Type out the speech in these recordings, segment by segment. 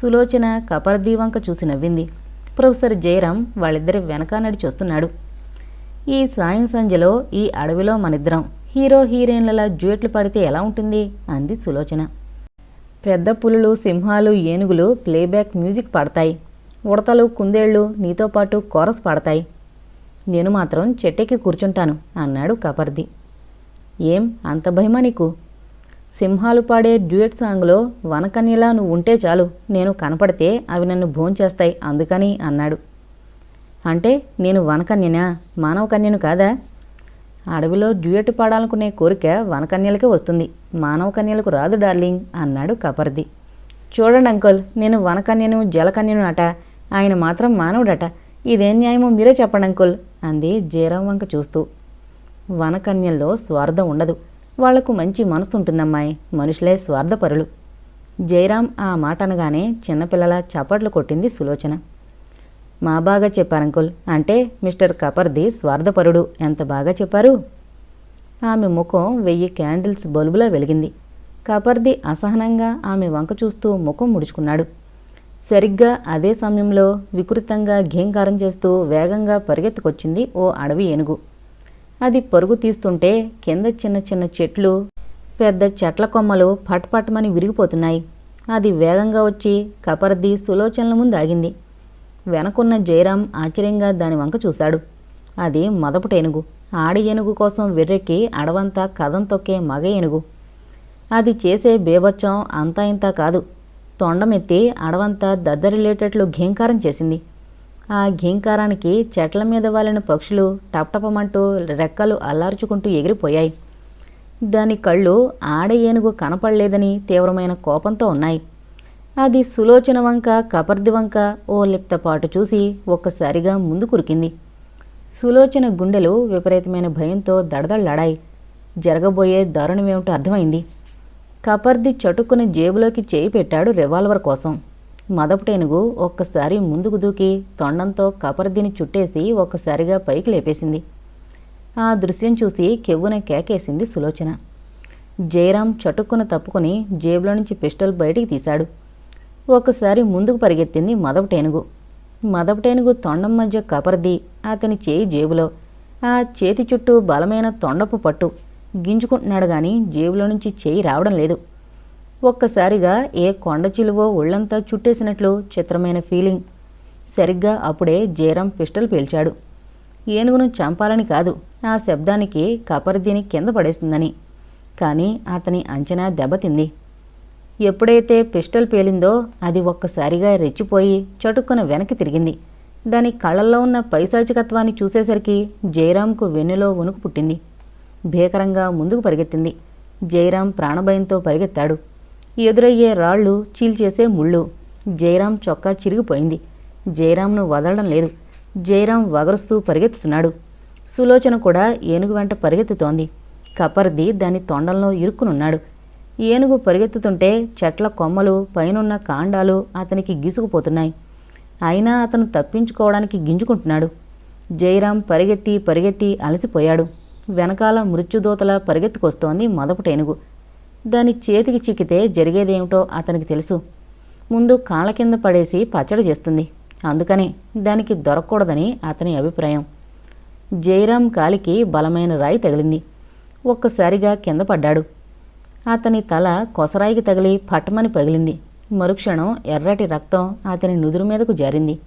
సులోచన కపర్దీ వంక చూసి నవ్వింది. ప్రొఫెసర్ జయరాం వాళ్ళిద్దరి వెనక నడిచి వస్తున్నాడు. ఈ సాయం సంధ్యలో ఈ అడవిలో మనిద్దరం హీరో హీరోయిన్లలా డ్యూయట్లు పడితే ఎలా ఉంటుంది? అంది సులోచన. పెద్ద పులులు సింహాలు ఏనుగులు ప్లేబ్యాక్ మ్యూజిక్ పాడతాయి. ఉడతలు కుందేళ్ళు నీతో పాటు కోరస్ పాడతాయి. నేను మాత్రం చెట్టెక్కి కూర్చుంటాను అన్నాడు కపర్ది. ఏం అంత భయమా నీకు? సింహాలు పాడే డ్యూయట్ సాంగ్లో వనకన్యలా నువ్వు ఉంటే చాలు నేను కనపడితే అవి నన్ను భోంచేస్తాయి అందుకని అన్నాడు. అంటే నేను వనకన్యనా? మానవ కన్యను కాదా? అడవిలో డ్యూయట్ పాడాలనుకునే కోరిక వనకన్యలకే వస్తుంది. మానవ కన్యలకు రాదు డార్లింగ్ అన్నాడు కపర్ది. చూడండి అంకుల్ నేను వనకన్యను జలకన్యను అట. ఆయన మాత్రం మానవుడట. ఇదేం న్యాయమో మీరే చెప్పండి అంకుల్ అంది జయరాం వంక చూస్తూ. వనకన్యల్లో స్వార్థం ఉండదు. వాళ్ళకు మంచి మనసు ఉంటుందమ్మాయి మనుషులే స్వార్థపరులు. జయరాం ఆ మాట అనగానే చిన్నపిల్లల చప్పట్లు కొట్టింది సులోచన. మా బాగా చెప్పారు అంకుల్. అంటే మిస్టర్ కపర్ది స్వార్థపరుడు. ఎంత బాగా చెప్పారు? ఆమె ముఖం వెయ్యి క్యాండిల్స్ బల్బులా వెలిగింది. కపర్ది అసహనంగా ఆమె వంక చూస్తూ ముఖం ముడుచుకున్నాడు. సరిగ్గా అదే సమయంలో వికృతంగా ఘీంకారం చేస్తూ వేగంగా పరిగెత్తుకొచ్చింది ఓ అడవి ఏనుగు. అది పరుగు తీస్తుంటే కింద చిన్న చిన్న చెట్లు పెద్ద చెట్ల కొమ్మలు పట్పట్మని విరిగిపోతున్నాయి. అది వేగంగా వచ్చి కపర్ది సులోచనల ముందు ఆగింది. వెనకున్న జయరాం ఆశ్చర్యంగా దాని వంక చూశాడు. అది మొదపట ఏనుగు. ఆడి ఏనుగు కోసం వెర్రెక్కి అడవంతా కథం తొక్కే మగ ఏనుగు. అది చేసే బేబచ్చం అంతా ఇంతా కాదు. తొండమెత్తి అడవంతా దద్దరిలేటట్లు ఘీంకారం చేసింది. ఆ ఘీంకారానికి చెట్ల మీద వాలిన పక్షులు టపటపమంటూ రెక్కలు అల్లార్చుకుంటూ ఎగిరిపోయాయి. దాని కళ్ళు ఆడ ఏనుగు కనపడలేదని తీవ్రమైన కోపంతో ఉన్నాయి. అది సులోచన వంక కపర్ది వంక ఓ లిప్తపాటు చూసి ఒక్కసారిగా ముందు కురికింది. సులోచన గుండెలు విపరీతమైన భయంతో దడదళ్ళాడాయి జరగబోయే దారుణమేమిటో అర్థమైంది. కపర్ది చటుక్కున జేబులోకి చేయి పెట్టాడు రివాల్వర్ కోసం. మదపటేనుగు ఒక్కసారి ముందుకు దూకి తొండంతో కపరదిని చుట్టేసి ఒక్కసారిగా పైకి లేపేసింది. ఆ దృశ్యం చూసి కెవ్వున కేకేసింది సులోచన. జయరాం చటుక్కున తప్పుకుని జేబులో నుంచి పిస్టల్ బయటికి తీశాడు. ఒకసారి ముందుకు పరిగెత్తింది మదపటేనుగు. మదపటేనుగు తొండం మధ్య కపరది అతని చేయి జేబులో. ఆ చేతి చుట్టూ బలమైన తొండపు పట్టు. గింజుకుంటున్నాడు గాని జేబులో నుంచి చేయి రావడం లేదు. ఒక్కసారిగా ఏ కొండ చిలువో ఒళ్ళంతా చుట్టేసినట్లు చిత్రమైన ఫీలింగ్. సరిగ్గా అప్పుడే జయరాం పిస్టల్ పేల్చాడు. ఏనుగును చంపాలని కాదు ఆ శబ్దానికి కపర్దిని కింద పడేసిందని. కానీ అతని అంచనా దెబ్బతింది. ఎప్పుడైతే పిస్టల్ పేలిందో అది ఒక్కసారిగా రెచ్చిపోయి చటుక్కున వెనక్కి తిరిగింది. దాని కళ్ళల్లో ఉన్న పైశాచికత్వాన్ని చూసేసరికి జయరాంకు వెన్నులో వణుకు పుట్టింది. భీకరంగా ముందుకు పరిగెత్తింది. జయరాం ప్రాణభయంతో పరిగెత్తాడు. ఎదురయ్యే రాళ్ళు చీల్చేసే ముళ్ళు. జయరాం చొక్కా చిరిగిపోయింది. జయరాంను వదలడం లేదు. జయరాం వగరుస్తూ పరిగెత్తుతున్నాడు. సులోచన కూడా ఏనుగు వెంట పరిగెత్తుతోంది. కపర్ది దాని తొండంలో ఇరుక్కునున్నాడు. ఏనుగు పరిగెత్తుతుంటే చెట్ల కొమ్మలు పైనున్న కాండాలు అతనికి గీసుకుపోతున్నాయి. అయినా అతను తప్పించుకోవడానికి గింజుకుంటున్నాడు. జయరాం పరిగెత్తి పరిగెత్తి అలసిపోయాడు. వెనకాల మృత్యుదూతల పరిగెత్తుకొస్తోంది మొదపటి ఏనుగు దాని చేతికి చిక్కితే జరిగేదేమిటో అతనికి తెలుసు. ముందు కాళ్ళ కింద పడేసి పచ్చడి చేస్తుంది. అందుకని దానికి దొరకకూడదని అతని అభిప్రాయం. జయరాం కాలికి బలమైన రాయి తగిలింది. ఒక్కసారిగా కింద పడ్డాడు. అతని తల కొసరాయికి తగిలి పట్టమని పగిలింది. మరుక్షణం ఎర్రటి రక్తం అతని నుదురు మీదకు జారింది.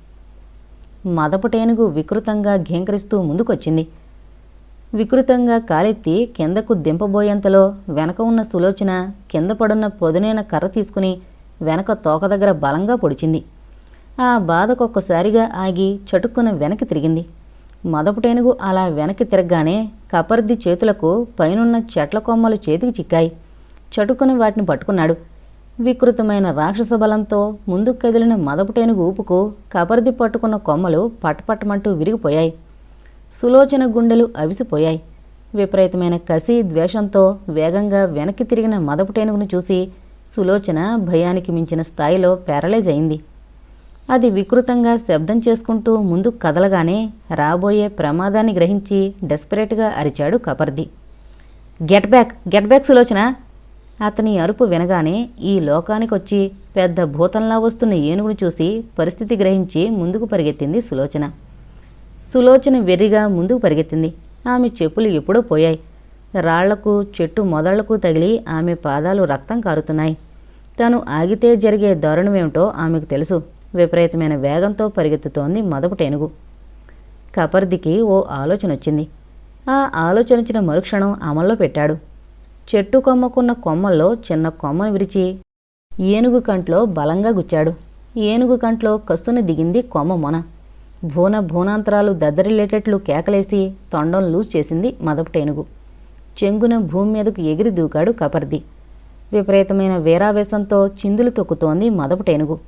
మదపటేనుగు వికృతంగా ఘీంకరిస్తూ ముందుకొచ్చింది. వికృతంగా కాలెత్తి కిందకు దింపబోయేంతలో వెనక ఉన్న సులోచన కింద పడున్న పొదునైన కర్ర తీసుకుని వెనక తోక దగ్గర బలంగా పొడిచింది. ఆ బాధకొక్కసారిగా ఆగి చటుక్కున వెనక్కి తిరిగింది. మదపుటేనుగు అలా వెనక్కి తిరగగానే కపర్ది చేతులకు పైనున్న చెట్ల కొమ్మలు చేతికి చిక్కాయి. చటుక్కున వాటిని పట్టుకున్నాడు. వికృతమైన రాక్షస బలంతో ముందుకు కదిలిన మదపుటేనుగు ఊపుకు కపర్ది పట్టుకున్న కొమ్మలు పట్టపట్టమంటూ విరిగిపోయాయి. సులోచన గుండెలు అవిసిపోయాయి. విపరీతమైన కసి ద్వేషంతో వేగంగా వెనక్కి తిరిగిన మదపుటేనుగును చూసి సులోచన భయానికి మించిన స్థాయిలో ప్యారలైజ్ అయింది. అది వికృతంగా శబ్దం చేసుకుంటూ ముందు కదలగానే రాబోయే ప్రమాదాన్ని గ్రహించి డెస్పరేట్గా అరిచాడు Kapardi. Get back get back Sulochana! అతని అరుపు వినగానే ఈ లోకానికొచ్చి పెద్ద భూతంలా వస్తున్న ఏనుగును చూసి పరిస్థితి గ్రహించి ముందుకు పరిగెత్తింది సులోచన. సులోచన వెర్రిగా ముందుకు పరిగెత్తింది. ఆమె చెప్పులు ఎప్పుడో పోయాయి. రాళ్ళకు చెట్టు మొదళ్ళకు తగిలి ఆమె పాదాలు రక్తం కారుతున్నాయి. తను ఆగితే జరిగే దారుణమేమిటో ఆమెకు తెలుసు. విపరీతమైన వేగంతో పరిగెత్తుతోంది మొదపుటేనుగు కపర్దికి ఓ ఆలోచన వచ్చింది. ఆ ఆలోచన వచ్చిన మరుక్షణం అమల్లో పెట్టాడు. చెట్టు కొమ్మకున్న కొమ్మల్లో చిన్న కొమ్మను విరిచి ఏనుగు కంట్లో బలంగా గుచ్చాడు. ఏనుగు కంట్లో కస్సున దిగింది కొమ్మ మొన. భూన భూనాంతరాలు దద్దరిల్లేటట్లు కేకలేసి తొండం లూజ్ చేసింది మదపుటేనుగు చెంగున భూమి మీదకు ఎగిరి దూకాడు కపర్ది. విపరీతమైన వీరావేశంతో చిందులు తొక్కుతోంది మదపుటేనుగు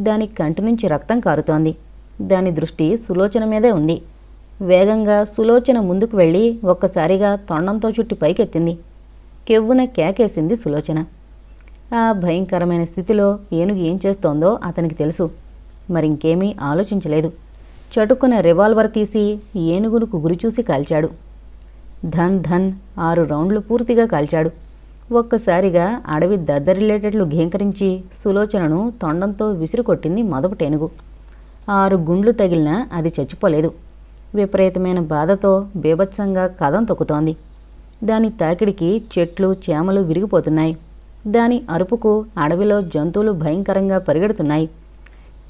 దాని కంటి నుంచి రక్తం కారుతోంది. దాని దృష్టి సులోచన మీదే ఉంది. వేగంగా సులోచన ముందుకు వెళ్ళి ఒక్కసారిగా తొండంతో చుట్టి పైకెత్తింది. కెవ్వున కేకేసింది సులోచన. ఆ భయంకరమైన స్థితిలో ఏనుగు ఏం చేస్తోందో అతనికి తెలుసు. మరింకేమీ ఆలోచించలేదు. చటుక్కున రివాల్వర్ తీసి ఏనుగునుకు గురిచూసి కాల్చాడు. ధన్ ధన్ ఆరు రౌండ్లు పూర్తిగా కాల్చాడు. ఒక్కసారిగా అడవి దద్దరిల్లేటట్లు ఘీంకరించి సులోచనను తొండంతో విసిరుకొట్టింది మొదపటేనుగు. ఆరు గుండ్లు తగిలినా అది చచ్చిపోలేదు. విపరీతమైన బాధతో బీభత్సంగా కథం తొక్కుతోంది. దాని తాకిడికి చెట్లు చేమలు విరిగిపోతున్నాయి. దాని అరుపుకు అడవిలో జంతువులు భయంకరంగా పరిగెడుతున్నాయి.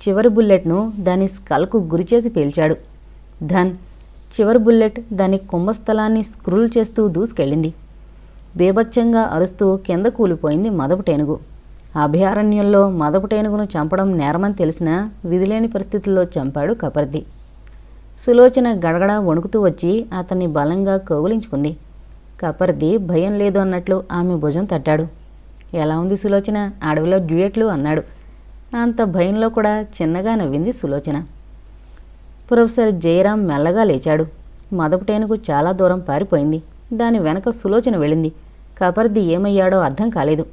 చివరి బుల్లెట్ను దాని స్కల్కు గురిచేసి పేల్చాడు. ధన్ చివరి బుల్లెట్ దాని కుంభస్థలాన్ని స్క్రూల్ చేస్తూ దూసుకెళ్ళింది. బీభత్సంగా అరుస్తూ కింద కూలిపోయింది మదపుటేనుగు అభయారణ్యంలో మదపుటేనుగును చంపడం నేరమని తెలిసినా విధిలేని పరిస్థితుల్లో చంపాడు కపర్ది. సులోచన గడగడ వణుకుతూ వచ్చి అతన్ని బలంగా కౌగులించుకుంది. కపర్ది భయం లేదు అన్నట్లు ఆమె భుజం తట్టాడు. ఎలా ఉంది సులోచన? అడవిలో డ్యూయట్లు అన్నాడు. అంత భయంలో కూడా చిన్నగా నవ్వింది సులోచన. ప్రొఫెసర్ జయరాం మెల్లగా లేచాడు. మదపుటేనుగు చాలా దూరం పారిపోయింది. దాని వెనక సులోచన వెళ్ళింది. కపర్ది ఏమయ్యాడో అర్థం కాలేదు.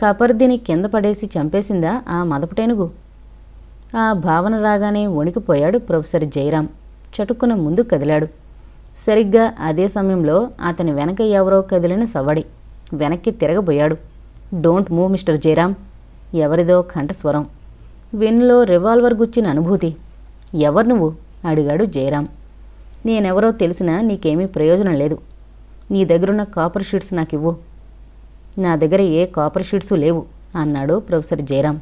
కపర్దిని కింద పడేసి చంపేసిందా ఆ మదపుటేనుగు? ఆ భావన రాగానే వణికిపోయాడు ప్రొఫెసర్ జయరాం. చటుక్కున ముందు కదిలాడు. సరిగ్గా అదే సమయంలో అతని వెనక ఎవరో కదిలిన సవ్వడి వెనక్కి తిరగబోయాడు. Don't move mister Jayaram. ఎవరిదో కంఠస్వరం వెన్నులో రివాల్వర్ గుచ్చిన అనుభూతి. ఎవరు నువ్వు? అడిగాడు జయరాం. నేనెవరో తెలిసినా నీకేమీ ప్రయోజనం లేదు. నీ దగ్గరున్న కాపర్ షీట్స్ నాకివ్వు. నా దగ్గర ఏ కాపర్ షీట్సు లేవు అన్నాడు professor Jayaram.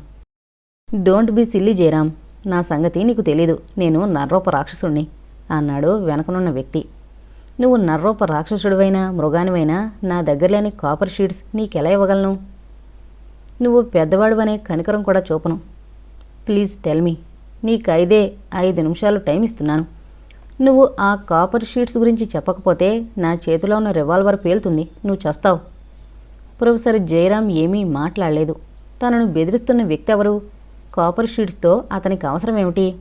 Don't be silly Jayaram. నా సంగతి నీకు తెలీదు. నేను నర్రోప రాక్షసుణ్ణి అన్నాడు వెనకనున్న వ్యక్తి. నువ్వు నర్రోప రాక్షసుడివైనా మృగానివైనా నా దగ్గర లేని కాపర్ షీట్స్ నీకెలా ఇవ్వగలను? నువ్వు పెద్దవాడివనే కనికరం కూడా చూపను. ప్లీజ్ టెల్ మీ నీకు ఐదే ఐదు నిమిషాలు టైం ఇస్తున్నాను. నువ్వు ఆ కాపర్ షీట్స్ గురించి చెప్పకపోతే నా చేతిలో ఉన్న రివాల్వర్ పేలుతుంది. నువ్వు చస్తావు. ప్రొఫెసర్ జయరాం ఏమీ మాట్లాడలేదు. తనను బెదిరిస్తున్న వ్యక్తి ఎవరు? కాపర్ షీట్స్తో అతనికి అవసరం ఏమిటి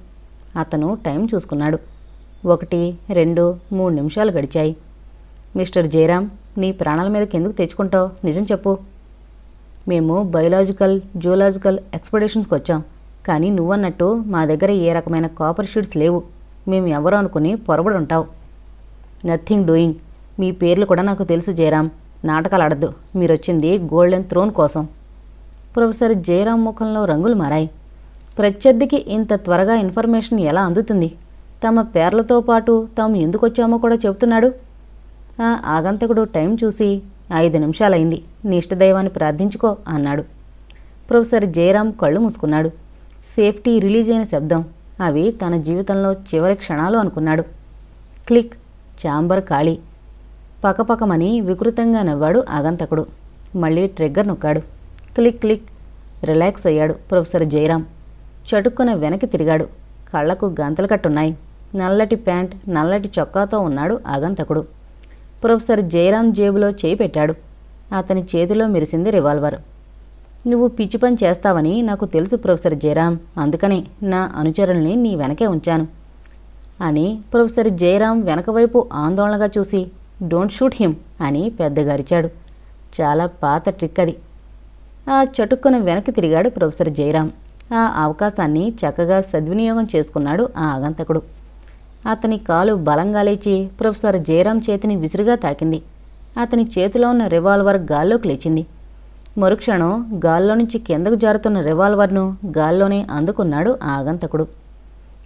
అతను టైం చూసుకున్నాడు. ఒకటి రెండు మూడు నిమిషాలు గడిచాయి. మిస్టర్ జయరాం నీ ప్రాణాల మీదకి ఎందుకు తెచ్చుకుంటావు? నిజం చెప్పు. మేము బయలాజికల్ జూలాజికల్ ఎక్స్పెడిషన్స్కి వచ్చాం. కానీ నువ్వన్నట్టు మా దగ్గర ఏ రకమైన కాపర్ షీట్స్ లేవు. మేము ఎవరు అనుకుని పొరబడి ఉంటావు నథింగ్ డూయింగ్. మీ పేర్లు కూడా నాకు తెలుసు జయరాం నాటకాలు ఆడద్దు. మీరొచ్చింది గోల్డెన్ థ్రోన్ కోసం. ప్రొఫెసర్ జయరాం ముఖంలో రంగులు మారాయి. ప్రత్యర్థికి ఇంత త్వరగా ఇన్ఫర్మేషన్ ఎలా అందుతుంది? తమ పేర్లతో పాటు తాము ఎందుకు వచ్చామో కూడా చెబుతున్నాడు. ఆ ఆగంతకుడు టైం చూసి ఐదు నిమిషాలైంది. నీ ఇష్టదైవాన్ని ప్రార్థించుకో అన్నాడు. ప్రొఫెసర్ జయరాం కళ్ళు మూసుకున్నాడు. సేఫ్టీ రిలీజ్ అయిన శబ్దం. అవి తన జీవితంలో చివరి క్షణాలు అనుకున్నాడు. క్లిక్. చాంబర్ ఖాళీ. పకపకమని వికృతంగా నవ్వాడు ఆగంతకుడు. మళ్ళీ ట్రిగ్గర్ నొక్కాడు. Click click. రిలాక్స్ అయ్యాడు ప్రొఫెసర్ జయరాం. చటుక్కున వెనక్కి తిరిగాడు. కళ్ళకు గంతలు కట్టున్నాయి. నల్లటి ప్యాంట్ నల్లటి చొక్కాతో ఉన్నాడు ఆగంతకుడు. ప్రొఫెసర్ జయరాం జేబులో చేయి పెట్టాడు. అతని చేతిలో మెరిసింది రివాల్వర్. నువ్వు పిచ్చి పని చేస్తావని నాకు తెలుసు ప్రొఫెసర్ జయరాం. అందుకనే నా అనుచరుల్ని నీ వెనకే ఉంచాను. అని ప్రొఫెసర్ జయరాం వెనకవైపు ఆందోళనగా చూసి డోంట్ షూట్ హిమ్ అని పెద్దగా అరిచాడు చాలా పాత ట్రిక్ అది. ఆ చటుక్కున వెనక్కి తిరిగాడు ప్రొఫెసర్ జయరాం. ఆ అవకాశాన్ని చక్కగా సద్వినియోగం చేసుకున్నాడు ఆ ఆగంతకుడు. అతని కాలు బలంగా లేచి ప్రొఫెసర్ జయరాం చేతిని విసురుగా తాకింది. అతని చేతిలో ఉన్న రివాల్వర్ గాల్లోకి లేచింది. మరుక్షణం గాల్లో నుంచి కిందకు జారుతున్న రివాల్వర్ను గాల్లోనే అందుకున్నాడు ఆ ఆగంతకుడు.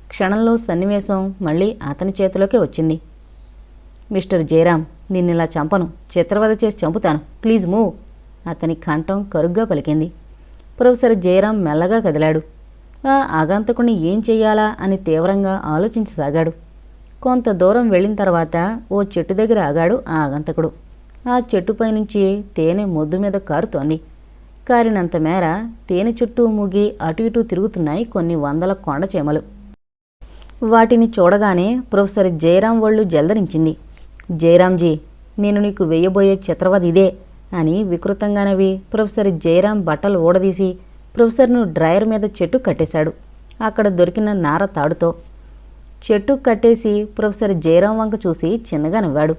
క్షణంలో సన్నివేశం మళ్ళీ అతని చేతిలోకే వచ్చింది. మిస్టర్ జయరాం నిన్నిలా చంపను. చిత్రవద చేసి చంపుతాను. Please move. అతని కంఠం కరుగ్గా పలికింది. ప్రొఫెసర్ జయరాం మెల్లగా కదిలాడు. ఆ ఆగంతకుణ్ణి ఏం చెయ్యాలా అని తీవ్రంగా ఆలోచించసాగాడు. కొంత దూరం వెళ్ళిన తర్వాత ఓ చెట్టు దగ్గర ఆగాడు ఆ ఆగంతకుడు. ఆ చెట్టుపై నుంచి తేనె మొద్దు మీద కారుతోంది. కారినంత మేర తేనె చుట్టూ ముగి అటు ఇటు తిరుగుతున్నాయి కొన్ని వందల కొండ చేమలు. వాటిని చూడగానే ప్రొఫెసర్ జయరాం ఒళ్ళు జల్దరించింది. జయరాంజీ నేను నీకు వేయబోయే చిత్రవది ఇదే అని వికృతంగానవి ప్రొఫెసర్ జయరాం బట్టలు ఊడదీసి ప్రొఫెసర్ను డ్రైయర్ మీద చెట్టు కట్టేశాడు. అక్కడ దొరికిన నార తాడుతో చెట్టు కట్టేసి ప్రొఫెసర్ జయరాం వంక చూసి చిన్నగా నవ్వాడు.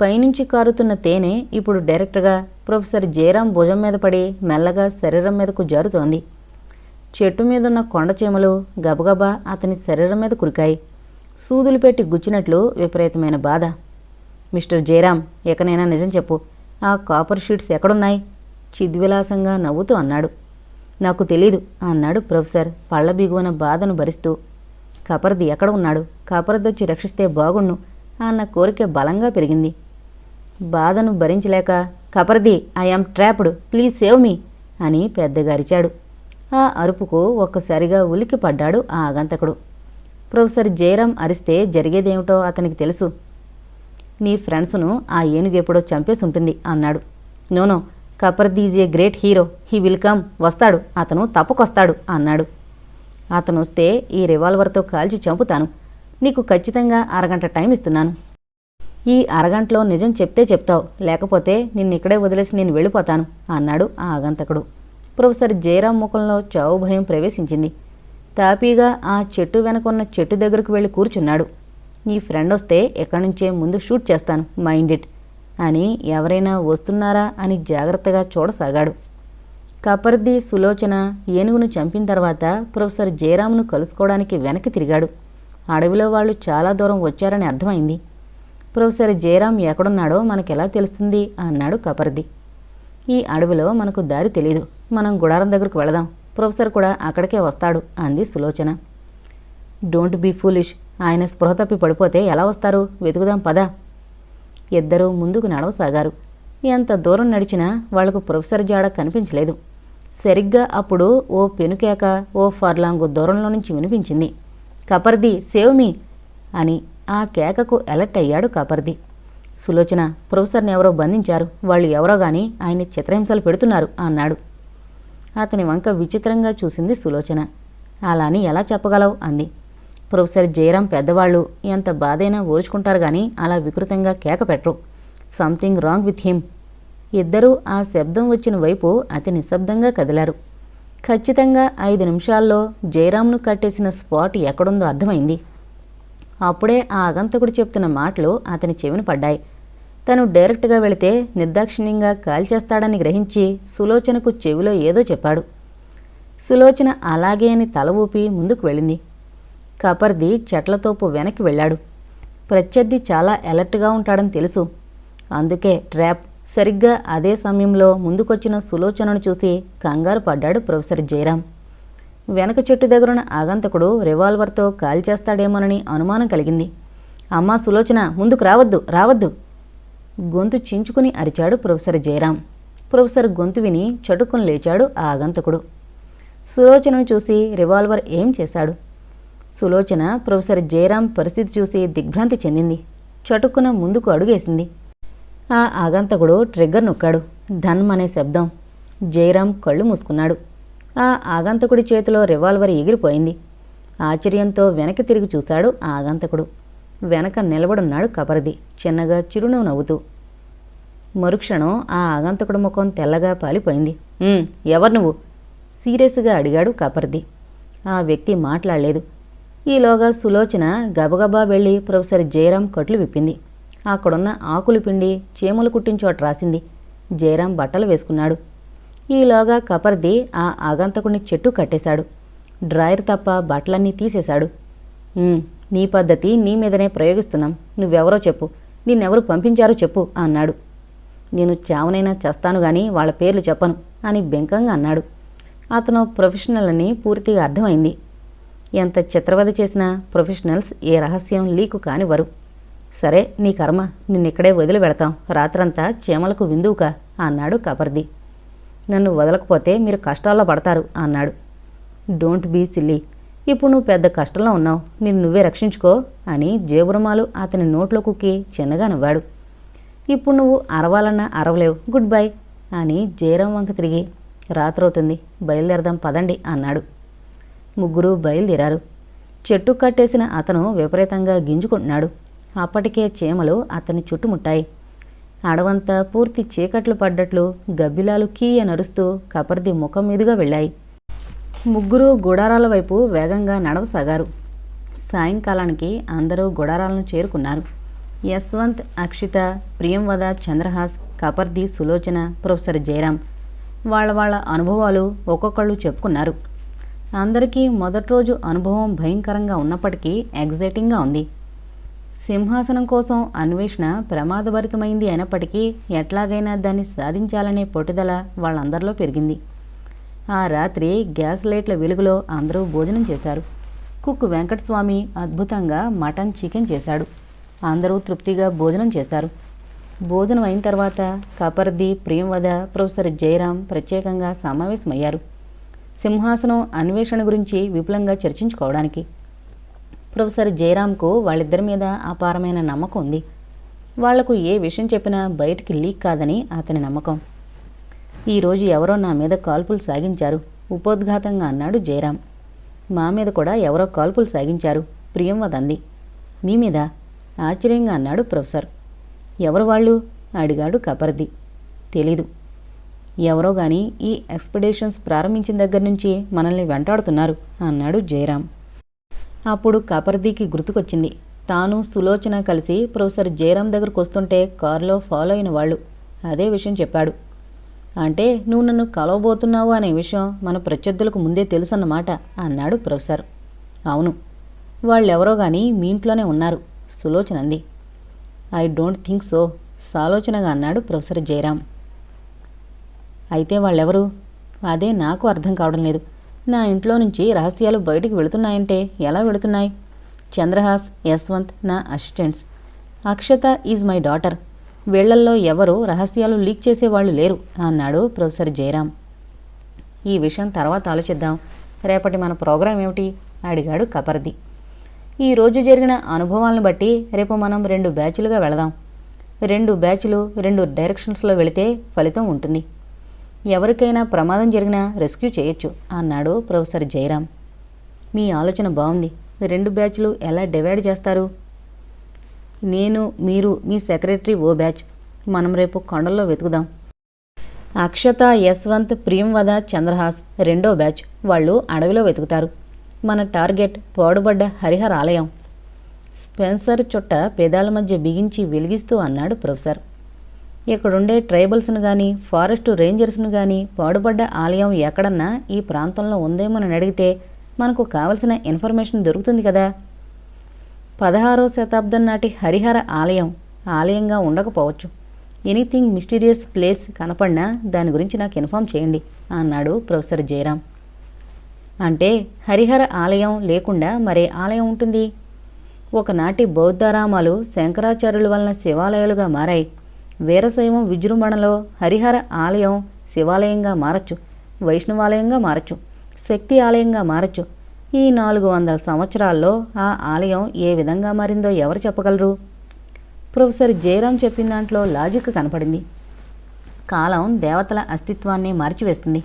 పైనుంచి కారుతున్న తేనె ఇప్పుడు డైరెక్ట్గా ప్రొఫెసర్ జయరాం భుజం మీద పడి మెల్లగా శరీరం మీదకు జారుతోంది. చెట్టు మీదున్న కొండ చీమలు గబగబా అతని శరీరం మీద కురికాయి. సూదులు పెట్టి గుచ్చినట్లు విపరీతమైన బాధ. మిస్టర్ జయరాం ఇకనైనా నిజం చెప్పు. ఆ కాపర్ షీట్స్ ఎక్కడున్నాయి? చిద్విలాసంగా నవ్వుతూ అన్నాడు. నాకు తెలీదు అన్నాడు ప్రొఫెసర్ పళ్ళ బిగువన బాధను భరిస్తూ. కపర్ది ఎక్కడ ఉన్నాడు? కపర్ది వచ్చి రక్షిస్తే బాగుండు అన్న కోరిక బలంగా పెరిగింది. బాధను భరించలేక Kapardi I'm trapped please save me అని పెద్దగా అరిచాడు ఆ అరుపుకు ఒక్కసారిగా ఉలికి పడ్డాడు ఆ ఆగంతకుడు. ప్రొఫెసర్ జయరాం అరిస్తే జరిగేదేమిటో అతనికి తెలుసు. నీ ఫ్రెండ్స్ను ఆ ఏనుగు ఎప్పుడో చంపేసి ఉంటుంది అన్నాడు no no Kapardi's a great hero. He will come. వస్తాడు. అతను తప్పకొస్తాడు అన్నాడు. అతను వస్తే ఈ రివాల్వర్తో కాల్చి చంపుతాను. నీకు ఖచ్చితంగా అరగంట టైం ఇస్తున్నాను. ఈ అరగంటలో నిజం చెప్తే చెప్తావు. లేకపోతే నిన్నిక్కడే వదిలేసి నేను వెళ్ళిపోతాను అన్నాడు ఆ ఆగంతకుడు ప్రొఫెసర్ జయరాం ముఖంలో చావు భయం ప్రవేశించింది. తాపీగా ఆ చెట్టు వెనకున్న చెట్టు దగ్గరకు వెళ్ళి కూర్చున్నాడు. నీ ఫ్రెండ్ వస్తే ఎక్కడి నుంచే ముందు షూట్ చేస్తాను మైండ్ ఇట్ అని ఎవరైనా వస్తున్నారా అని జాగ్రత్తగా చూడసాగాడు. కపర్ది సులోచన ఏనుగును చంపిన తర్వాత ప్రొఫెసర్ జయరామును కలుసుకోవడానికి వెనక్కి తిరిగాడు. అడవిలో వాళ్ళు చాలా దూరం వచ్చారని అర్థమైంది. ప్రొఫెసర్ జయరాం ఎక్కడున్నాడో మనకెలా తెలుస్తుంది? అన్నాడు కపర్ది. ఈ అడవిలో మనకు దారి తెలియదు మనం గుడారం దగ్గరకు వెళదాం. ప్రొఫెసర్ కూడా అక్కడికే వస్తాడు అంది సులోచన. Don't be foolish. ఆయన స్పృహ తప్పి పడిపోతే ఎలా వస్తారు? వెతుకుదాం పదా. ఇద్దరూ ముందుకు నడవసాగారు. ఎంత దూరం నడిచినా వాళ్ళకు ప్రొఫెసర్ జాడ కనిపించలేదు. సరిగ్గా అప్పుడు ఓ పెనుకేక ఓ ఫర్లాంగు దూరంలో నుంచి వినిపించింది. కపర్ది సేవ్ మీ అని ఆ కేకకు అలర్ట్ అయ్యాడు కపర్ది. సులోచన ప్రొఫెసర్ని ఎవరో బంధించారు. వాళ్ళు ఎవరో గాని ఆయన్ని చిత్రహింసలు పెడుతున్నారు అన్నాడు. అతని వంక విచిత్రంగా చూసింది సులోచన. అలా అని ఎలా చెప్పగలవు? అంది. ప్రొఫెసర్ జయరాం పెద్దవాళ్ళు. ఎంత బాధైనా ఓర్చుకుంటారు గాని అలా వికృతంగా కేక పెట్టరు. Something wrong with him. ఇద్దరూ ఆ శబ్దం వచ్చిన వైపు అతి నిశ్శబ్దంగా కదిలారు. ఖచ్చితంగా ఐదు నిమిషాల్లో జయరామ్ను కట్టేసిన స్పాట్ ఎక్కడుందో అర్థమైంది. అప్పుడే ఆ ఆగంతకుడు చెప్తున్న మాటలు అతని చెవిన పడ్డాయి. తను డైరెక్ట్గా వెళితే నిర్దాక్షిణ్యంగా కాల్చేస్తాడని గ్రహించి సులోచనకు చెవిలో ఏదో చెప్పాడు. సులోచన అలాగే అని తల ఊపి ముందుకు వెళ్ళింది. కపర్ది చెట్లతోపు వెనక్కి వెళ్ళాడు. ప్రత్యర్థి చాలా ఎలర్ట్గా ఉంటాడని తెలుసు. అందుకే ట్రాప్ సరిగ్గా అదే సమయంలో ముందుకొచ్చిన సులోచనను చూసి కంగారు పడ్డాడు ప్రొఫెసర్ జయరాం. వెనక చెట్టు దగ్గరున్న ఆగంతకుడు రివాల్వర్తో కాల్చేస్తాడేమోనని అనుమానం కలిగింది. అమ్మా సులోచన ముందుకు రావద్దు రావద్దు. గొంతు చించుకుని అరిచాడు ప్రొఫెసర్ జయరాం. ప్రొఫెసర్ గొంతు విని చటుక్కుని లేచాడు ఆ ఆగంతకుడు. సులోచనను చూసి రివాల్వర్ ఏం చేశాడు? సులోచన ప్రొఫెసర్ జయరాం పరిస్థితి చూసి దిగ్భ్రాంతి చెందింది. చటుక్కున ముందుకు అడుగేసింది. ఆ ఆగంతకుడు ట్రిగ్గర్ నొక్కాడు. ధన్ అనే శబ్దం. జయరాం కళ్ళు మూసుకున్నాడు. ఆ ఆగంతకుడి చేతిలో రివాల్వర్ ఎగిరిపోయింది. ఆశ్చర్యంతో వెనక్కి తిరిగి చూశాడు ఆ ఆగంతకుడు. వెనక నిలబడున్నాడు కబరది చిన్నగా చిరునవ్వు నవ్వుతూ. మరుక్షణం ఆ ఆగంతకుడి ముఖం తెల్లగా పాలిపోయింది. ఎవరు నువ్వు? సీరియస్గా అడిగాడు కపర్ది ఆ వ్యక్తి మాట్లాడలేదు. ఈలోగా సులోచన గబగబా వెళ్ళి ప్రొఫెసర్ జయరాం కట్లు విప్పింది. అక్కడున్న ఆకులు పిండి చీమలు కుట్టించోట రాసింది. జయరాం బట్టలు వేసుకున్నాడు. ఈలోగా కపర్ది ఆ ఆగంతకుని చెట్టు కట్టేశాడు. డ్రాయర్ తప్ప బట్టలన్నీ తీసేశాడు. నీ పద్ధతి నీ మీదనే ప్రయోగిస్తున్నాం. నువ్వెవరో చెప్పు. నిన్నెవరు పంపించారో చెప్పు అన్నాడు. నేను చావనైనా చేస్తాను గాని వాళ్ళ పేర్లు చెప్పను అని బెంకంగా అన్నాడు. అతను ప్రొఫెషనల్ అని పూర్తిగా అర్థమైంది. ఎంత చిత్రవద చేసినా ప్రొఫెషనల్స్ ఏ రహస్యం లీకు కానివ్వరు. సరే నీ కర్మ నిన్నిక్కడే వదిలి వెళతాం. రాత్రంతా చీమలకు విందువుక అన్నాడు కబర్ది. నన్ను వదలకపోతే మీరు కష్టాల్లో పడతారు అన్నాడు. Don't be silly. ఇప్పుడు నువ్వు పెద్ద కష్టంలో ఉన్నావు. నిన్ను నువ్వే రక్షించుకో అని జేబురమాలు అతని నోట్లో కుక్కి చిన్నగా నవ్వాడు. ఇప్పుడు నువ్వు అరవాలన్నా అరవలేవు. గుడ్ బై అని జయరాం వంక తిరిగి రాత్రవుతుంది. బయలుదేరదాం పదండి అన్నాడు. ముగ్గురు బయలుదేరారు. చెట్టు కట్టేసిన అతను విపరీతంగా గింజుకుంటున్నాడు. అప్పటికే చీమలు అతన్ని చుట్టుముట్టాయి. అడవంతా పూర్తి చీకట్లు పడ్డట్లు గబ్బిలాలు కీయ నరుస్తూ కపర్ది ముఖం మీదుగా వెళ్ళాయి. ముగ్గురు గుడారాల వైపు వేగంగా నడవసాగారు. సాయంకాలానికి అందరూ గుడారాలను చేరుకున్నారు. యశ్వంత్ అక్షిత ప్రియంవద చంద్రహాస్ కపర్ది సులోచన ప్రొఫెసర్ జయరాం వాళ్ళ వాళ్ళ అనుభవాలు ఒక్కొక్కళ్ళు చెప్పుకున్నారు. అందరికీ మొదటి రోజు అనుభవం భయంకరంగా ఉన్నప్పటికీ ఎగ్జైటింగ్గా ఉంది. సింహాసనం కోసం అన్వేషణ ప్రమాదభరితమైంది అయినప్పటికీ ఎట్లాగైనా దాన్ని సాధించాలనే పట్టుదల వాళ్ళందరిలో పెరిగింది. ఆ రాత్రి గ్యాస్ లైట్ల వెలుగులో అందరూ భోజనం చేశారు. కుక్ వెంకటస్వామి అద్భుతంగా మటన్ చికెన్ చేశాడు. అందరూ తృప్తిగా భోజనం చేశారు. భోజనం అయిన తర్వాత కపర్ది ప్రియంవద ప్రొఫెసర్ జయరాం ప్రత్యేకంగా సమావేశమయ్యారు. సింహాసనం అన్వేషణ గురించి విపులంగా చర్చించుకోవడానికి ప్రొఫెసర్ జయరామ్కు వాళ్ళిద్దరి మీద అపారమైన నమ్మకం ఉంది. వాళ్ళకు ఏ విషయం చెప్పినా బయటికి లీక్ కాదని అతని నమ్మకం. ఈరోజు ఎవరో నా మీద కాల్పులు సాగించారు ఉపోద్ఘాతంగా అన్నాడు జయరాం. మా మీద కూడా ఎవరో కాల్పులు సాగించారు ప్రియం వదంది. మీ మీద? ఆశ్చర్యంగా అన్నాడు ప్రొఫెసర్. ఎవరు వాళ్ళు? అడిగాడు కపర్ది. తెలీదు. ఎవరో గాని ఈ ఎక్స్పెడిషన్స్ ప్రారంభించిన దగ్గర నుంచి మనల్ని వెంటాడుతున్నారు అన్నాడు జయరాం. అప్పుడు కపర్దీకి గుర్తుకొచ్చింది. తాను సులోచన కలిసి ప్రొఫెసర్ జయరాం దగ్గరకు వస్తుంటే కారులో ఫాలో అయిన వాళ్ళు అదే విషయం చెప్పాడు. అంటే నువ్వు నన్ను కలవబోతున్నావు అనే విషయం మన ప్రత్యర్థులకు ముందే తెలుసన్నమాట అన్నాడు ప్రొఫెసర్. అవును. వాళ్ళెవరో కానీ మీ ఇంట్లోనే ఉన్నారు సులోచన అంది. ఐ డోంట్ థింక్ సో సాలోచనగా అన్నాడు ప్రొఫెసర్ జయరాం. అయితే వాళ్ళెవరు? అదే నాకు అర్థం కావడం లేదు. నా ఇంట్లో నుంచి రహస్యాలు బయటికి వెళుతున్నాయంటే ఎలా వెళుతున్నాయి? చంద్రహాస్ యశ్వంత్ నా assistants. Akshata is my daughter. వీళ్ళల్లో ఎవరు రహస్యాలు లీక్ చేసేవాళ్ళు లేరు అన్నాడు ప్రొఫెసర్ జయరాం. ఈ విషయం తర్వాత ఆలోచిద్దాం. రేపటి మన ప్రోగ్రాం ఏమిటి? అడిగాడు కపర్ది. ఈ రోజు జరిగిన అనుభవాలను బట్టి రేపు మనం రెండు బ్యాచ్లుగా వెళదాం. రెండు బ్యాచ్లు రెండు డైరెక్షన్స్లో వెళితే ఫలితం ఉంటుంది. ఎవరికైనా ప్రమాదం జరిగినా రెస్క్యూ చేయొచ్చు అన్నాడు ప్రొఫెసర్ జయరాం. మీ ఆలోచన బాగుంది రెండు బ్యాచ్లు ఎలా డివైడ్ చేస్తారు? నేను మీరు మీ సెక్రటరీ ఓ బ్యాచ్. మనం రేపు కొండల్లో వెతుకుదాం. అక్షత యశ్వంత్ ప్రియంవద చంద్రహాస్ రెండో బ్యాచ్. వాళ్ళు అడవిలో వెతుకుతారు. మన టార్గెట్ పోడుబడ్డ హరిహర ఆలయం. స్పెన్సర్ చుట్ట పేదాల మధ్య బిగించి వెలిగిస్తూ అన్నాడు ప్రొఫెసర్. ఇక్కడుండే ట్రైబల్స్ను కానీ ఫారెస్ట్ రేంజర్స్ను కానీ పాడుపడ్డ ఆలయం ఎక్కడన్నా ఈ ప్రాంతంలో ఉందేమోనని అడిగితే మనకు కావలసిన ఇన్ఫర్మేషన్ దొరుకుతుంది కదా. పదహారో శతాబ్దం నాటి హరిహర ఆలయం ఆలయంగా ఉండకపోవచ్చు. ఎనీథింగ్ మిస్టీరియస్ ప్లేస్ కనపడినా దాని గురించి నాకు ఇన్ఫామ్ చేయండి అన్నాడు ప్రొఫెసర్ జయరాం. అంటే హరిహర ఆలయం లేకుండా మరే ఆలయం ఉంటుంది? ఒకనాటి బౌద్ధారామాలు శంకరాచార్యుల వలన శివాలయాలుగా మారాయి. వీరశైవం విజృంభణలో హరిహర ఆలయం శివాలయంగా మారచ్చు వైష్ణవాలయంగా మారచ్చు శక్తి ఆలయంగా మారచ్చు. ఈ నాలుగు వందల సంవత్సరాల్లో ఆ ఆలయం ఏ విధంగా మారిందో ఎవరు చెప్పగలరు? ప్రొఫెసర్ జయరాం చెప్పిన దాంట్లో లాజిక్ కనపడింది. కాలం దేవతల అస్తిత్వాన్ని మార్చివేస్తుంది.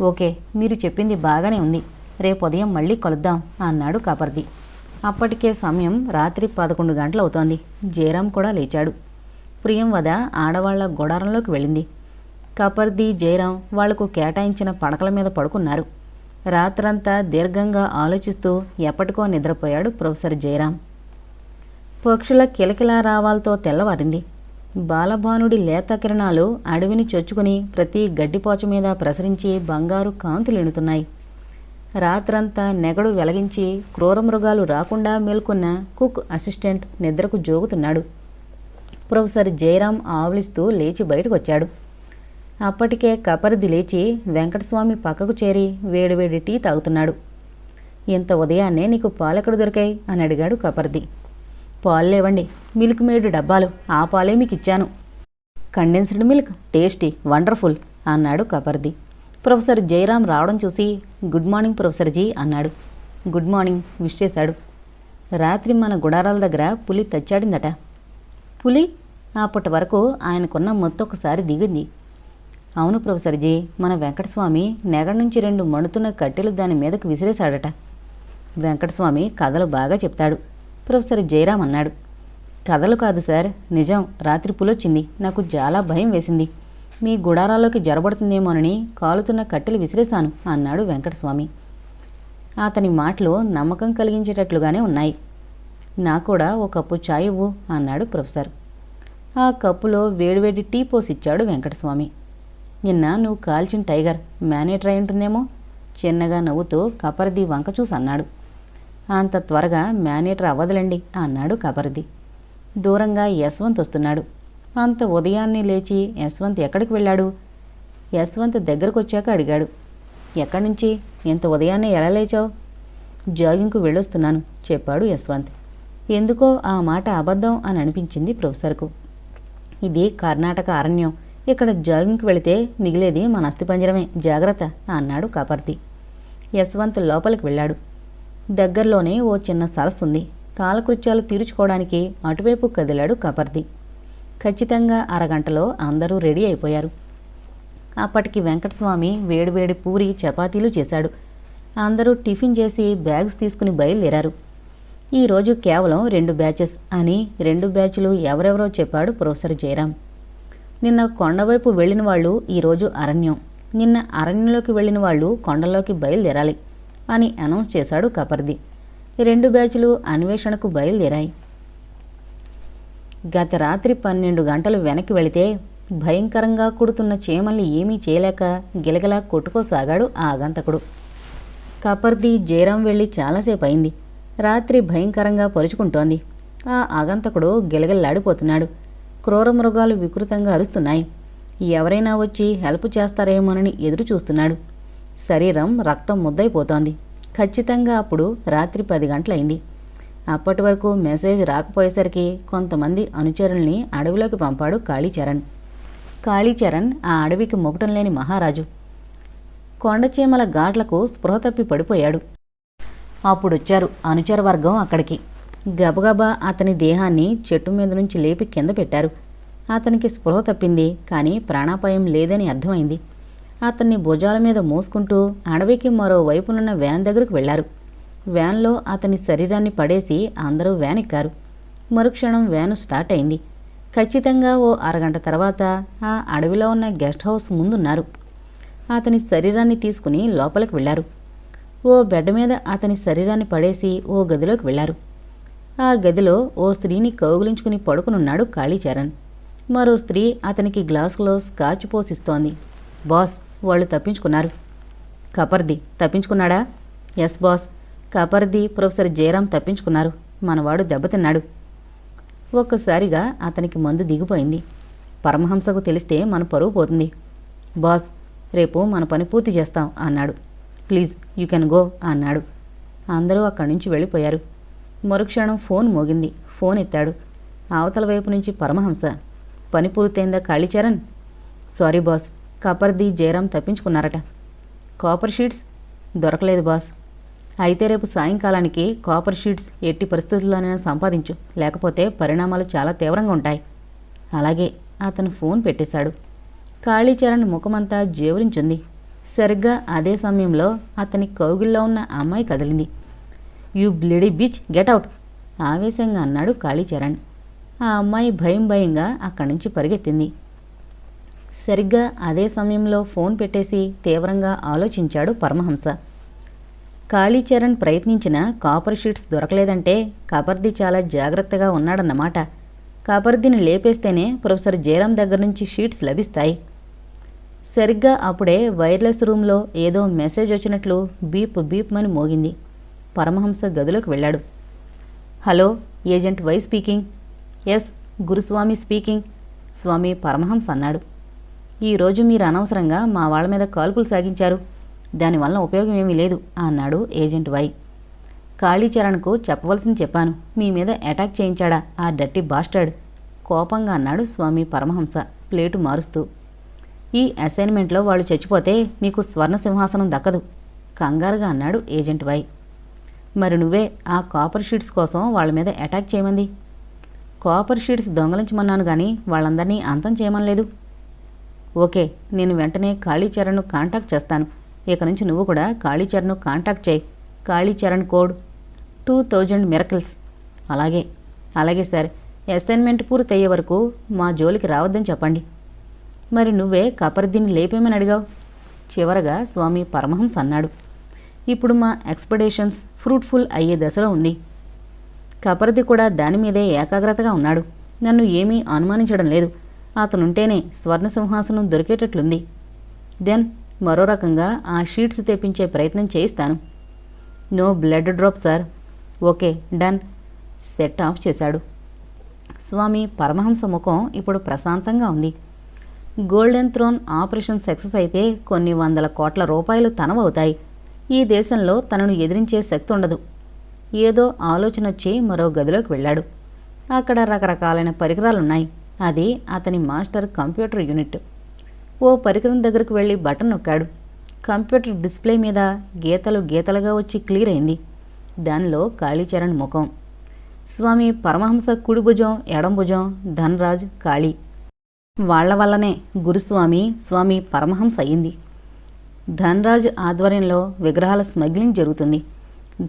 ఓకే మీరు చెప్పింది బాగానే ఉంది. రేపు ఉదయం మళ్ళీ కలుద్దాం అన్నాడు కాపర్ది. అప్పటికే సమయం రాత్రి పదకొండు గంటలు అవుతోంది జయరాం కూడా లేచాడు. ప్రియం వద ఆడవాళ్ళ గొడారంలోకి వెళ్ళింది. కపర్ది జయరాం వాళ్ళకు కేటాయించిన పడకల మీద పడుకున్నారు. రాత్రంతా దీర్ఘంగా ఆలోచిస్తూ ఎప్పటికో నిద్రపోయాడు ప్రొఫెసర్ జయరాం. పక్షుల కిలకిలా రావాలతో తెల్లవారింది. బాలభానుడి లేత కిరణాలు అడవిని చొచ్చుకుని ప్రతి గడ్డిపోచ మీద ప్రసరించి బంగారు కాంతులెణుతున్నాయి రాత్రంతా నెగడు వెలగించి క్రూరమృగాలు రాకుండా మేల్కొన్న కుక్ అసిస్టెంట్ నిద్రకు జోగుతున్నాడు. ప్రొఫెసర్ జయరాం ఆవలిస్తూ లేచి బయటకు వచ్చాడు అప్పటికే కపరిది లేచి వెంకటస్వామి పక్కకు చేరి వేడివేడి టీ తాగుతున్నాడు. ఇంత ఉదయాన్నే నీకు పాలెక్కడ దొరికాయి? అని అడిగాడు కపర్ది. పాలు లేవండి. మిల్క్ మేడ్ డబ్బాలు. ఆ పాలే మీకు ఇచ్చాను కండెన్స్డ్ మిల్క్? టేస్టీ. వండర్ఫుల్. అన్నాడు కపర్ది. ప్రొఫెసర్ జయరాం రావడం చూసి గుడ్ మార్నింగ్ ప్రొఫెసర్ జీ అన్నాడు. గుడ్ మార్నింగ్ విష్ చేశాడు. రాత్రి మన గుడారాల దగ్గర పులి తచ్చాడిందట. పులి అప్పటి వరకు ఆయనకున్న మొత్తం ఒకసారి దిగింది. అవును ప్రొఫెసర్ జీ మన వెంకటస్వామి నెగ నుంచి రెండు మణుతున్న కట్టెలు దాని మీదకు విసిరేశాడట. వెంకటస్వామి కథలు బాగా చెప్తాడు. ప్రొఫెసర్ జయరాం అన్నాడు. కథలు కాదు సార్ నిజం. రాత్రి పులొచ్చింది. నాకు చాలా భయం వేసింది. మీ గుడారాల్లోకి జరబడుతుందేమోనని కాలుతున్న కట్టెలు విసిరేశాను అన్నాడు వెంకటస్వామి. అతని మాటలు నమ్మకం కలిగించేటట్లుగానే ఉన్నాయి. నా కూడా ఓ కప్పు చాయ్ ఇవ్వు అన్నాడు ప్రొఫెసర్. ఆ కప్పులో వేడివేడి టీ పోసిచ్చాడు వెంకటస్వామి. నిన్న నువ్వు కాల్చిన టైగర్ మేనేటర్ అయి ఉంటుందేమో? చిన్నగా నవ్వుతూ కపర్ది వంక చూసి అన్నాడు. అంత త్వరగా మేనేటర్ అవ్వదులండి అన్నాడు కపర్ది. దూరంగా యశ్వంత్ వస్తున్నాడు. అంత ఉదయాన్నే లేచి యశ్వంత్ ఎక్కడికి వెళ్ళాడు? యశ్వంత్ దగ్గరకు వచ్చాక అడిగాడు. ఎక్కడి నుంచి ఇంత ఉదయాన్నే ఎలా లేచావు? జాగింగ్కు వెళ్ళొస్తున్నాను చెప్పాడు యశ్వంత్. ఎందుకో ఆ మాట అబద్ధం అని అనిపించింది ప్రొఫెసర్కు. ఇది కర్ణాటక అరణ్యం. ఇక్కడ జాగింగ్కి వెళితే మిగిలేది మన అస్థిపంజరమే. జాగ్రత్త అన్నాడు కాపర్తి. యశ్వంత్ లోపలికి వెళ్ళాడు. దగ్గరలోనే ఓ చిన్న సరస్సు ఉంది. కాలకృత్యాలు తీర్చుకోవడానికి అటువైపు కదిలాడు కాపర్తి. ఖచ్చితంగా అరగంటలో అందరూ రెడీ అయిపోయారు. అప్పటికి వెంకటస్వామి వేడివేడి పూరి చపాతీలు చేశాడు. అందరూ టిఫిన్ చేసి బ్యాగ్స్ తీసుకుని బయలుదేరారు. ఈరోజు కేవలం రెండు బ్యాచెస్ అని రెండు బ్యాచ్లు ఎవరెవరో చెప్పాడు ప్రొఫెసర్ జయరాం. నిన్న కొండవైపు వెళ్ళిన వాళ్ళు ఈరోజు అరణ్యం. నిన్న అరణ్యంలోకి వెళ్ళిన వాళ్ళు కొండలోకి బయలుదేరాలి అని అనౌన్స్ చేశాడు కపర్ది. రెండు బ్యాచ్లు అన్వేషణకు బయలుదేరాయి. గత రాత్రి పన్నెండు గంటలు వెనక్కి వెళితే భయంకరంగా కుడుతున్న చీమల్ని ఏమీ చేయలేక గిలగిలా కొట్టుకోసాగాడు ఆ ఆగంతకుడు. కపర్ది జయరాం వెళ్ళి చాలాసేపు అయింది. రాత్రి భయంకరంగా పరుచుకుంటోంది. ఆ ఆగంతకుడు గిలగిల్లాడిపోతున్నాడు. క్రూర మృగాలు వికృతంగా అరుస్తున్నాయి. ఎవరైనా వచ్చి హెల్ప్ చేస్తారేమోనని ఎదురు చూస్తున్నాడు శరీరం రక్తం ముద్దైపోతోంది ఖచ్చితంగా అప్పుడు రాత్రి పది గంటలైంది. అప్పటి వరకు మెసేజ్ రాకపోయేసరికి కొంతమంది అనుచరుల్ని అడవిలోకి పంపాడు కాళీచరణ్. కాళీచరణ్ ఆ అడవికి మొగటం లేని మహారాజు. కొండచీమల ఘాట్లకు స్పృహ తప్పి పడిపోయాడు. అప్పుడొచ్చారు. అనుచర వర్గం అక్కడికి. గబగబా అతని దేహాన్ని చెట్టు మీద నుంచి లేపి కింద పెట్టారు. అతనికి స్పృహ తప్పింది కానీ ప్రాణాపాయం లేదని అర్థమైంది. అతన్ని భుజాల మీద మోసుకుంటూ అడవికి మరోవైపునున్న వ్యాన్ దగ్గరకు వెళ్ళారు వ్యాన్లో అతని శరీరాన్ని పడేసి అందరూ వ్యాన్ ఎక్కారు. మరుక్షణం వ్యాను స్టార్ట్ అయింది. ఖచ్చితంగా ఓ అరగంట తర్వాత ఆ అడవిలో ఉన్న గెస్ట్ హౌస్ ముందున్నారు. అతని శరీరాన్ని తీసుకుని లోపలికి వెళ్ళారు ఓ బెడ్ మీద అతని శరీరాన్ని పడేసి ఓ గదిలోకి వెళ్ళారు. ఆ గదిలో ఓ స్త్రీని కౌగులించుకుని పడుకునున్నాడు కాళీచరణ్. మరో స్త్రీ అతనికి గ్లాసులో స్కాచ్ పోసిస్తోంది. బాస్ వాళ్ళు తప్పించుకున్నారు. Kapardi తప్పించుకున్నాడా? Yes boss Kapardi professor Jayaram తప్పించుకున్నారు. మనవాడు దెబ్బతిన్నాడు. ఒక్కసారిగా అతనికి మందు దిగిపోయింది. పరమహంసకు తెలిస్తే మన పరువు పోతుంది. బాస్ రేపు మన పని పూర్తి చేస్తాం అన్నాడు. ప్లీజ్ యూ కెన్ గో అన్నాడు. అందరూ అక్కడి నుంచి వెళ్ళిపోయారు. మరుక్షణం ఫోన్ మోగింది. ఫోన్ ఎత్తాడు. అవతల వైపు నుంచి పరమహంస పని పూర్తయిందా Kalicharan sorry boss Kapardi Jayaram తప్పించుకున్నారట. Copper sheets? దొరకలేదు బాస్. అయితే రేపు సాయంకాలానికి కాపర్ షీట్స్ ఎట్టి పరిస్థితుల్లోనైనా సంపాదించు. లేకపోతే పరిణామాలు చాలా తీవ్రంగా ఉంటాయి. అలాగే అతను ఫోన్ పెట్టేశాడు. కాళీచరణ్ ముఖమంతా జేవురించుంది. సరిగ్గా అదే సమయంలో అతని కౌగిల్లో ఉన్న అమ్మాయి కదిలింది. You bloody bitch get out ఆవేశంగా అన్నాడు కాళీచరణ్. ఆ అమ్మాయి భయం భయంగా అక్కడి నుంచి పరిగెత్తింది. సరిగ్గా అదే సమయంలో ఫోన్ పెట్టేసి తీవ్రంగా ఆలోచించాడు పరమహంస. కాళీచరణ్ ప్రయత్నించిన కాపర్ షీట్స్ దొరకలేదంటే కబర్ది చాలా జాగ్రత్తగా ఉన్నాడన్నమాట. కబర్దిని లేపేస్తేనే ప్రొఫెసర్ జయరాం దగ్గర నుంచి షీట్స్ లభిస్తాయి. సరిగ్గా అప్పుడే వైర్లెస్ రూమ్లో ఏదో మెసేజ్ వచ్చినట్లు బీప్ బీప్ మని మోగింది. పరమహంస గదిలోకి వెళ్ళాడు. Hello agent Y speaking? Yes Guruswami speaking Swami Paramahamsa అన్నాడు. ఈరోజు మీరు అనవసరంగా మా వాళ్ళ మీద కాల్పులు సాగించారు. దానివల్ల ఉపయోగం ఏమీ లేదు అన్నాడు ఏజెంట్ వై. కాళీచరణ్కు చెప్పవలసింది చెప్పాను. మీ మీద అటాక్ చేయించాడా ఆ డట్టి బాస్టర్డ్? కోపంగా అన్నాడు స్వామి పరమహంస ప్లేటు మారుస్తూ. ఈ అసైన్మెంట్లో వాళ్ళు చచ్చిపోతే మీకు స్వర్ణ సింహాసనం దక్కదు. కంగారుగా అన్నాడు ఏజెంట్ వై మరి నువ్వే ఆ కాపర్ షీట్స్ కోసం వాళ్ళ మీద అటాక్ చేయమంది? కాపర్ షీట్స్ దొంగలించమన్నాను కానీ వాళ్ళందరినీ అంతం చేయమనలేదు ఓకే నేను వెంటనే కాళీచరణ్ను కాంటాక్ట్ చేస్తాను. ఇక నుంచి నువ్వు కూడా కాళీచరణ్ను కాంటాక్ట్ చేయి. Kalicharan code. Two thousand miracles అలాగే అలాగే సార్ అసైన్మెంట్ పూర్తయ్యే వరకు మా జోలికి రావద్దని చెప్పండి. మరి నువ్వే కపర్దిని లేపేమని అడిగావు? చివరగా స్వామి పరమహంస అన్నాడు. ఇప్పుడు మా ఎక్స్పెడేషన్స్ ఫ్రూట్ఫుల్ అయ్యే దశలో ఉంది. కపర్ది కూడా దాని మీదే ఏకాగ్రతగా ఉన్నాడు. నన్ను ఏమీ అనుమానించడం లేదు. అతనుంటేనే స్వర్ణ సింహాసనం దొరికేటట్లుంది. దెన్ మరో రకంగా ఆ షీట్స్ తెప్పించే ప్రయత్నం చేయిస్తాను. No blood drop sir. Okay done. Set off చేశాడు. స్వామి పరమహంస ముఖం ఇప్పుడు ప్రశాంతంగా ఉంది. గోల్డెన్ థ్రోన్ ఆపరేషన్ సక్సెస్ అయితే కొన్ని వందల కోట్ల రూపాయలు తనవవుతాయి. ఈ దేశంలో తనను ఎదిరించే శక్తి ఉండదు. ఏదో ఆలోచన వచ్చి మరో గదిలోకి వెళ్ళాడు. అక్కడ రకరకాలైన పరికరాలున్నాయి. అది అతని మాస్టర్ కంప్యూటర్ యూనిట్. ఓ పరికరం దగ్గరకు వెళ్ళి బటన్ నొక్కాడు. కంప్యూటర్ డిస్ప్లే మీద గీతలు గీతలుగా వచ్చి క్లియర్ అయింది. దానిలో కాళీచరణ్ ముఖం. స్వామి పరమహంస కుడి భుజం ఎడం భుజం ధనరాజ్ కాళీ. వాళ్ళ వల్లనే గురుస్వామి స్వామి పరమహంస అయింది ధన్రాజ్ ఆధ్వర్యంలో విగ్రహాల స్మగ్లింగ్ జరుగుతుంది.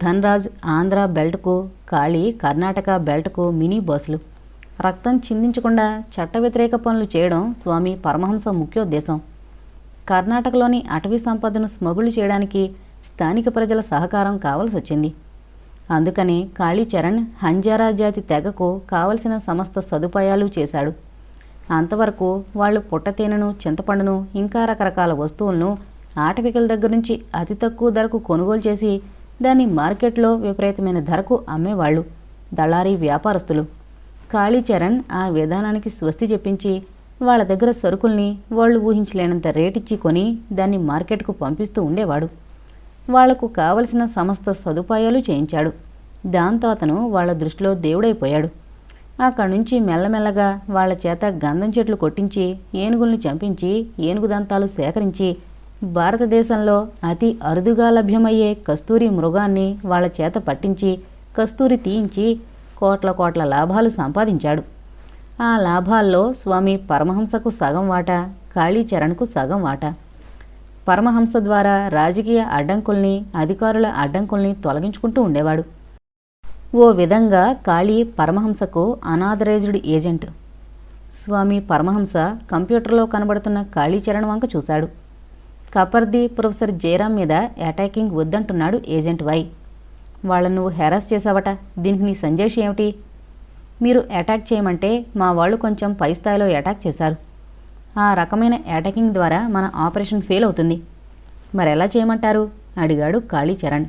ధన్రాజ్ ఆంధ్ర బెల్ట్కు కాళీ కర్ణాటక బెల్ట్కు మినీ బస్సులు. రక్తం చిందించకుండా చట్ట వ్యతిరేక పనులు చేయడం స్వామి పరమహంస ముఖ్యోద్దేశం. కర్ణాటకలోని అటవీ సంపదను స్మగులు చేయడానికి స్థానిక ప్రజల సహకారం కావాల్సి వచ్చింది అందుకని కాళీచరణ్ హంజారా జాతి తెగకు కావలసిన సమస్త సదుపాయాలు చేశాడు. అంతవరకు వాళ్ళు పుట్టతేనెను చింతపండును ఇంకా రకరకాల వస్తువులను ఆటవికల దగ్గర నుంచి అతి తక్కువ ధరకు కొనుగోలు చేసి దాన్ని మార్కెట్లో విపరీతమైన ధరకు అమ్మేవాళ్ళు దళారీ వ్యాపారస్తులు. కాళీచరణ్ ఆ విధానానికి స్వస్తి చెప్పించి వాళ్ళ దగ్గర సరుకుల్ని వాళ్ళు ఊహించలేనంత రేటిచ్చి కొని దాన్ని మార్కెట్కు పంపిస్తూ ఉండేవాడు. వాళ్ళకు కావలసిన సమస్త సదుపాయాలు చేయించాడు. దాంతో అతను వాళ్ళ దృష్టిలో దేవుడైపోయాడు. అక్కడి నుంచి మెల్లమెల్లగా వాళ్ళ చేత గంధం చెట్లు కొట్టించి ఏనుగుల్ని చంపించి ఏనుగు దంతాలు సేకరించి భారతదేశంలో అతి అరుదుగా లభ్యమయ్యే కస్తూరి మృగాన్ని వాళ్ళ చేత పట్టించి కస్తూరి తీయించి కోట్ల కోట్ల లాభాలు సంపాదించాడు. ఆ లాభాల్లో స్వామి పరమహంసకు సగం వాటా కాళీచరణ్కు సగం వాట. పరమహంస ద్వారా రాజకీయ అడ్డంకుల్ని అధికారుల అడ్డంకుల్ని తొలగించుకుంటూ ఉండేవాడు. ఓ విధంగా కాళీ పరమహంసకు అనాథరైజ్డ్ ఏజెంట్. స్వామి పరమహంస కంప్యూటర్లో కనబడుతున్న కాళీచరణ్ వంక చూశాడు. కపర్ది ప్రొఫెసర్ జయరాం మీద అటాకింగ్ వద్దంటున్నాడు ఏజెంట్ వై. వాళ్ళను నువ్వు హెరాస్ చేసావట దీనికి నీ సంజేష్ ఏమిటి? మీరు అటాక్ చేయమంటే మా వాళ్ళు కొంచెం పై స్థాయిలో అటాక్ చేశారు. ఆ రకమైన అటాకింగ్ ద్వారా మన ఆపరేషన్ ఫెయిల్ అవుతుంది. మరెలా చేయమంటారు? అడిగాడు కాళీచరణ్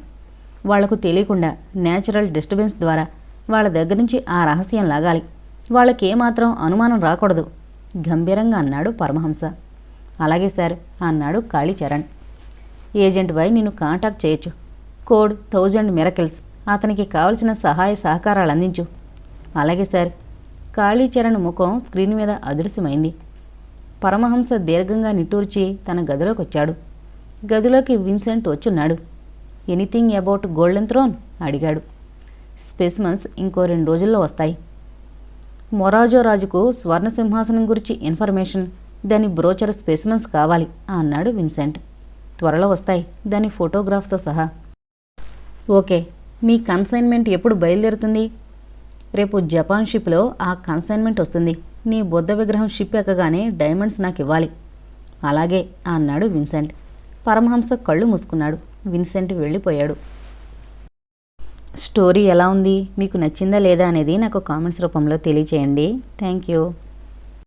వాళ్ళకు తెలియకుండా నేచురల్ డిస్టర్బెన్స్ ద్వారా వాళ్ళ దగ్గర నుంచి ఆ రహస్యం లాగాలి. వాళ్ళకి ఏమాత్రం అనుమానం రాకూడదు. గంభీరంగా అన్నాడు పరమహంస. అలాగే సార్ అన్నాడు కాళీచరణ్. ఏజెంట్ వై నిన్ను కాంటాక్ట్ చేయొచ్చు. Code thousand miracles. అతనికి కావలసిన సహాయ సహకారాలు అందించు. అలాగే సార్ కాళీచరణ్ ముఖం స్క్రీన్ మీద అదృశ్యమైంది. పరమహంస దీర్ఘంగా నిట్టూర్చి తన గదిలోకి వచ్చాడు గదిలోకి Vincent వచ్చున్నాడు. Anything about golden throne? అడిగాడు. స్పెసిమన్స్ ఇంకో రెండు రోజుల్లో వస్తాయి. మొరాజో రాజుకు స్వర్ణ సింహాసనం గురించి ఇన్ఫర్మేషన్ దాని బ్రోచర్ స్పెసిమన్స్ కావాలి అన్నాడు విన్సెంట్. త్వరలో వస్తాయి దాని ఫోటోగ్రాఫ్తో సహా. ఓకే మీ కన్సైన్మెంట్ ఎప్పుడు బయలుదేరుతుంది? రేపు జపాన్ షిప్లో ఆ కన్సైన్మెంట్ వస్తుంది. నీ బుద్ధ విగ్రహం షిప్ ఎక్కగానే డైమండ్స్ నాకు ఇవ్వాలి అలాగే అన్నాడు విన్సెంట్. పరమహంస కళ్ళు మూసుకున్నాడు. విన్సెంట్ వెళ్ళిపోయాడు. స్టోరీ ఎలా ఉంది? మీకు నచ్చిందా లేదా అనేది నాకు కామెంట్స్ రూపంలో తెలియచేయండి. Thank you.